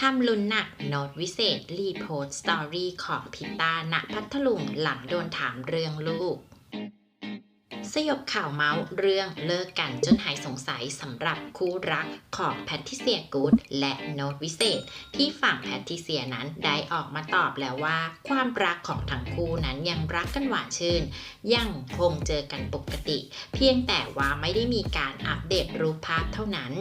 ทำลุ้นหนักโน้ตวิเศษรีโพสต์สตอรี่ของพิตาณพัทลุงหลังโดนถามเรื่องลูก สยบข่าวเมาส์เรื่องเลิกกันจนหายสงสัยสำหรับคู่รักของแพทริเซียกูดและโน้ตวิเศษ ที่ฝั่งแพทริเซียนั้นได้ออกมาตอบแล้วว่า ความรักของทั้งคู่นั้นยังรักกันหวานชื่น ยังคงเจอกันปกติ เพียงแต่ว่าไม่ได้มีการอัปเดตรูปภาพเท่านั้น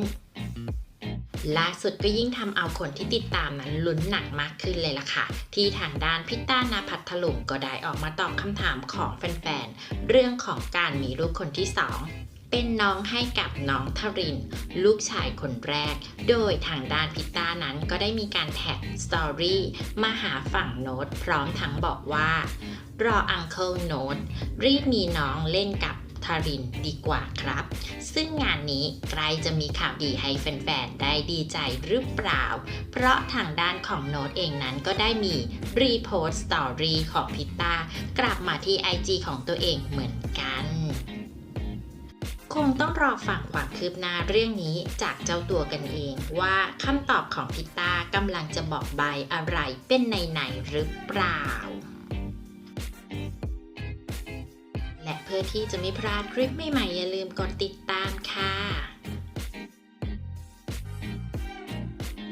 ล่าสุดก็ยิ่งทำเอาคนที่ติดตามนั้นลุ้นหนักมากขึ้นเลยล่ะค่ะ ที่ทางด้านพิต้านาพัทลุงก็ได้ออกมาตอบคำถามของแฟนๆ เรื่องของการมีลูกคนที่สองเป็นน้องให้กับน้องทริน ลูกชายคนแรก โดยทางด้านพิต้านั้นก็ได้มีการแท็กสตอรี่มาหาฝั่งโน้ตพร้อมทั้งบอกว่า รออังเคิลโน้ตรีบมีน้องเล่นกับ รินดีกว่าครับ ซึ่งงานนี้ใกล้จะมีข่าวดีให้แฟนๆ ได้ดีใจหรือเปล่า เพราะทางด้านของโน้ตเองนั้นก็ได้มีรีโพสต์สตอรี่ของพิตตากลับมาที่ IG ของตัวเองเหมือนกันคงต้องรอฟังความคืบหน้าเรื่องนี้จากเจ้าตัวกันเองว่าคำตอบของพิตตากำลังจะบอกใบอะไรเป็นในไหนหรือเปล่า พื่อที่จะไม่พลาดคลิปใหม่ๆอย่าลืมกดติดตามค่ะ